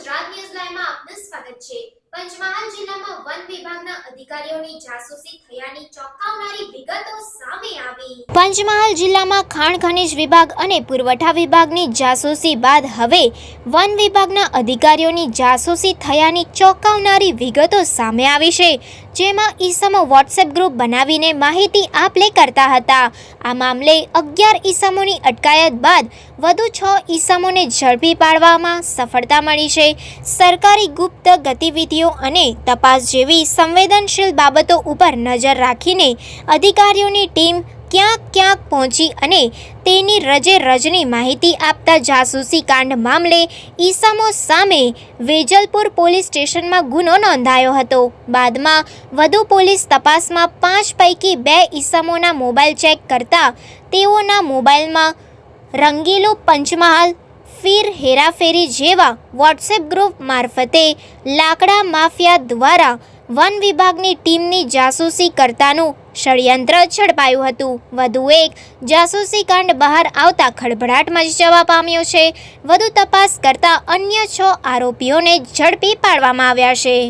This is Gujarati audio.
ગુજરાત ન્યૂઝ લાઈવમાં આપનું સ્વાગત છે. પંચમહાલ જિલ્લામાં વન વિભાગના અધિકારીઓની જાસૂસી થયાની ચોંકાવનારી વિગતો સામે આવી. પંચમહાલ જિલ્લામાં ખાણ ખનિજ વિભાગ અને પુરવઠા વિભાગની જાસૂસી બાદ હવે વન વિભાગના અધિકારીઓની જાસૂસી થયાની ચોંકાવનારી વિગતો સામે આવી છે. જેમાં ઈસમો વોટ્સએપ ગ્રુપ બનાવીને માહિતી આપ લે કરતા હતા. આ મામલે અગિયાર ઈસમોની અટકાયત બાદ વધુ છ ઈસમોને ઝડપી પાડવામાં સફળતા મળી છે. સરકારી ગુપ્ત ગતિવિધિઓ અને તપાસ જેવી સંવેદનશીલ બાબતો ઉપર નજર રાખીને અધિકારીઓની ટીમ ક્યાંક ક્યાંક પહોંચી અને તેની રજે રજની માહિતી આપતા જાસૂસી કાંડ મામલે ઈસમો સામે વેજલપુર પોલીસ સ્ટેશનમાં ગુનો નોંધાયો હતો. બાદમાં વધુ પોલીસ તપાસમાં પાંચ પૈકી બે ઈસમોના મોબાઈલ ચેક કરતા તેઓના મોબાઈલમાં રંગીલું પંચમહાલ, ફીર હેરાફેરી જેવા વોટ્સએપ ગ્રુપ મારફતે લાકડા માફિયા દ્વારા વન વિભાગની ટીમની જાસૂસી કરતાનું ષડયંત્ર ઝડપાયું હતું. વધુ એક, જાસૂસી કાંડ બહાર આવતા ખળભળાટ મચી જવા પામ્યો છે. વધુ તપાસ કરતા અન્ય છ આરોપીઓને ઝડપી પાડવામાં આવ્યા છે.